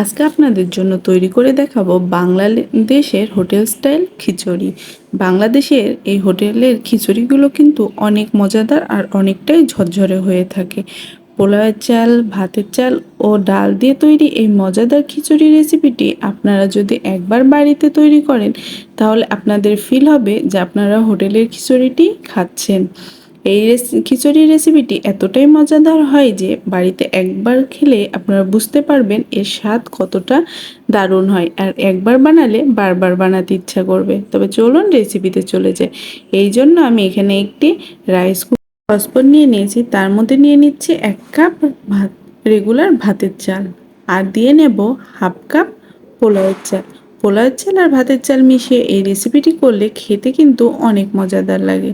আজকে আপনাদের জন্য তৈরি করে দেখাবো বাংলাদেশের হোটেল স্টাইল খিচুড়ি। বাংলাদেশের এই হোটেলের খিচুড়িগুলো কিন্তু অনেক মজাদার আর অনেকটাই ঝরঝরে হয়ে থাকে। পোলাওয়ের চাল, ভাতের চাল ও ডাল দিয়ে তৈরি এই মজাদার খিচুড়ি রেসিপিটি আপনারা যদি একবার বাড়িতে তৈরি করেন, তাহলে আপনাদের ফিল হবে যে আপনারা হোটেলের খিচুড়িটি খাচ্ছেন। এই খিচুড়ি রেসিপিটি এতটাই মজাদার হয় যে বাড়িতে একবার খেলে আপনারা বুঝতে পারবেন এর স্বাদ কতটা দারুণ হয়। আর একবার বানালে বারবার বানাতে ইচ্ছা করবে। তবে চলুন রেসিপিতে চলে যায় এই জন্য আমি এখানে একটি রাইস সসপন নিয়ে নিয়েছি। তার মধ্যে নিয়ে নিচ্ছি এক কাপ ভাত রেগুলার ভাতের চাল। আর দিয়ে নেব হাফ কাপ পোলাওয়ের চাল। পোলাওয়ের চাল আর ভাতের চাল মিশিয়ে এই রেসিপিটি করলে খেতে কিন্তু অনেক মজাদার লাগে।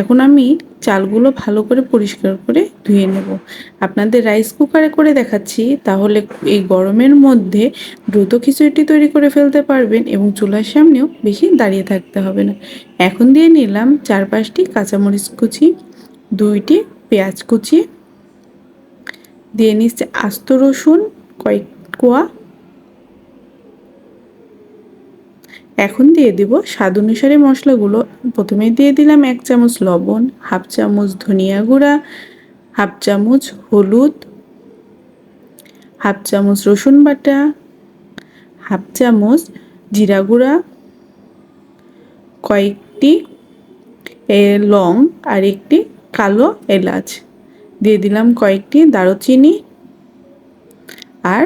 এখন আমি চালগুলো ভালো করে পরিষ্কার করে ধুয়ে নেব। আপনাদের রাইস কুকারে করে দেখাচ্ছি, তাহলে এই গরমের মধ্যে দ্রুত খিচুড়িটি তৈরি করে ফেলতে পারবেন এবং চুলার সামনেও বেশি দাঁড়িয়ে থাকতে হবে না। এখন দিয়ে নিলাম চার পাঁচটি কাঁচামরিচ কুচি, দুইটি পেঁয়াজ কুচি, দিয়ে নিচ্ছে আস্ত রসুন, কয়েক কোয়া এখন দিয়ে দিব স্বাদ অনুসারে মশলাগুলো। প্রথমে দিয়ে দিলাম এক চামচ লবণ, হাফ চামচ ধনিয়া গুঁড়া, হাফ চামচ হলুদ, হাফ চামচ রসুন বাটা, হাফ চামচ জিরা গুঁড়া, কয়েকটি লং আর একটি কালো এলাচ। দিয়ে দিলাম কয়েকটি দারুচিনি আর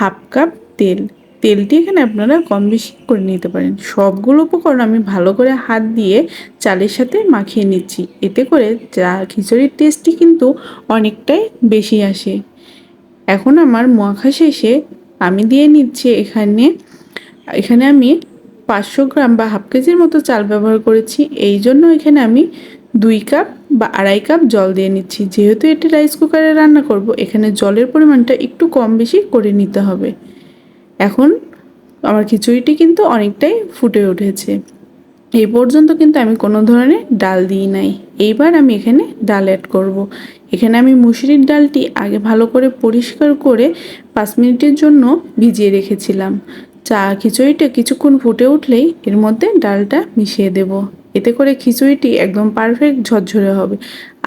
হাফ কাপ তেল। তেলটি এখানে আপনারা কম বেশি করে নিতে পারেন। সবগুলো উপকরণ আমি ভালো করে হাত দিয়ে চালের সাথে মাখিয়ে নিচ্ছি। এতে করে চা খিচুড়ির টেস্টটি কিন্তু অনেকটাই বেশি আসে। এখন আমার মাখা শেষে আমি দিয়ে নিচ্ছি এখানে এখানে আমি পাঁচশো গ্রাম বা হাফ কেজির মতো চাল ব্যবহার করেছি। এই জন্য এখানে আমি দুই কাপ বা আড়াই কাপ জল দিয়ে নিচ্ছি। যেহেতু এটি রাইস কুকারে রান্না করব, এখানে জলের পরিমাণটা একটু কম বেশি করে নিতে হবে। এখন আমার খিচুড়িটি কিন্তু অনেকটাই ফুটে উঠেছে। এই পর্যন্ত কিন্তু আমি কোনো ধরনের ডাল দিই নাই। এইবার আমি এখানে ডাল অ্যাড করব। এখানে আমি মুসুরির ডালটি আগে ভালো করে পরিষ্কার করে পাঁচ মিনিটের জন্য ভিজিয়ে রেখেছিলাম। চা খিচুড়িটা কিছুক্ষণ ফুটে উঠলেই এর মধ্যে ডালটা মিশিয়ে দেব। এতে করে খিচুড়িটি একদম পারফেক্ট ঝরঝরে হবে।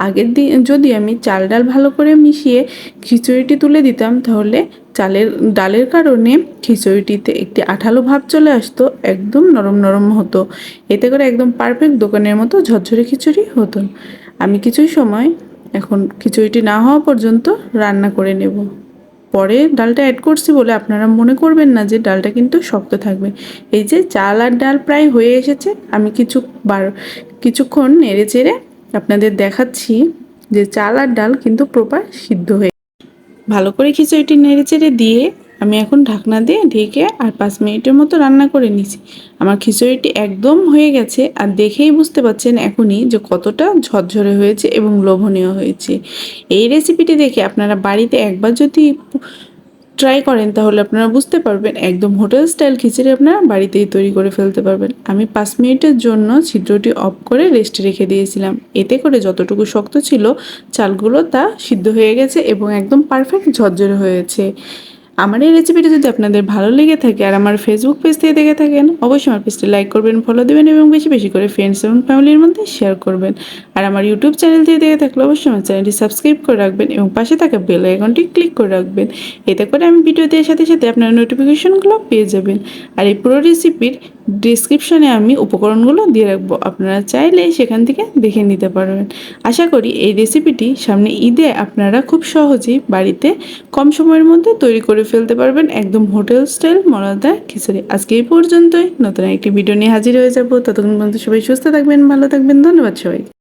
আগের দিন যদি আমি চাল ডাল ভালো করে মিশিয়ে খিচুড়িটি তুলে দিতাম, তাহলে চালের, ডালের কারণে খিচুড়িটিতে একটি আঠালো ভাব চলে আসতো, একদম নরম নরম হতো। এতে করে একদম পারফেক্ট দোকানের মতো ঝরঝরে খিচুড়ি হতো। আমি কিছুই সময় এখন খিচুড়িটি না হওয়া পর্যন্ত রান্না করে নেব। পরে ডালটা অ্যাড করছি বলে আপনারা মনে করবেন না যে ডালটা কিন্তু শক্ত থাকবে। এই যে চাল আর ডাল প্রায় হয়ে এসেছে, আমি কিছু বার, কিছুক্ষণ নেড়ে চেড়ে আপনাদের দেখাচ্ছি যে চাল আর ডাল কিন্তু প্রপার সিদ্ধ হয়ে ভালো করে খিচুড়িটি নেড়ে চেড়ে দিয়ে আমি এখন ঢাকনা দিয়ে ঢেকে আর পাঁচ মিনিটের মতো রান্না করে নিছি। আমার খিচুড়িটি একদম হয়ে গেছে আর দেখেই বুঝতে পারছেন এখনই যে কতটা ঝরঝরে হয়েছে এবং লোভনীয় হয়েছে। এই রেসিপিটি দেখে আপনারা বাড়িতে একবার যদি ট্রাই করেন তাহলে আপনারা বুঝতে পারবেন একদম হোটেল স্টাইল খিচুড়ি আপনারা বাড়িতেই তৈরি করে ফেলতে পারবেন। আমি পাঁচ মিনিটের জন্য ছিদ্রটি অফ করে রেস্টে রেখে দিয়েছিলাম। এতে করে যতটুকু শক্ত ছিল চালগুলো তা সিদ্ধ হয়ে গেছে এবং একদম পারফেক্ট ঝরঝরে হয়েছে। আমার এই রেসিপিটি যদি আপনাদের ভালো লেগে থাকে আর আমার ফেসবুক পেজ থেকে দেখে থাকেন, অবশ্যই আমার পেজটি লাইক করবেন ফলো দেবেন এবং বেশি বেশি করে ফ্রেন্ডস এবং ফ্যামিলির মধ্যে শেয়ার করবেন। আর আমার ইউটিউব চ্যানেল থেকে দেখে থাকলে অবশ্যই আমার চ্যানেলটি সাবস্ক্রাইব করে রাখবেন এবং পাশে থাকা বেল আইকনটি ক্লিক করে রাখবেন। এতে করে আমি ভিডিও দেওয়ার সাথে সাথে আপনার নোটিফিকেশনগুলো পেয়ে যাবেন। আর এই পুরো রেসিপির ডিসক্রিপশনে আমি উপকরণগুলো দিয়ে রাখব। আপনারা চাইলে সেখান থেকে দেখে নিতে পারবেন। আশা করি এই রেসিপিটি সামনে ঈদে আপনারা খুব সহজেই বাড়িতে কম সময়ের মধ্যে তৈরি করে ফেলতে পারবেন একদম হোটেল স্টাইল মজাদার খিচুড়ি। আজকে এই পর্যন্তই। নতুন একটি ভিডিও নিয়ে হাজির হয়ে যাব। ততক্ষণ পর্যন্ত সবাই সুস্থ থাকবেন, ভালো থাকবেন। ধন্যবাদ সবাই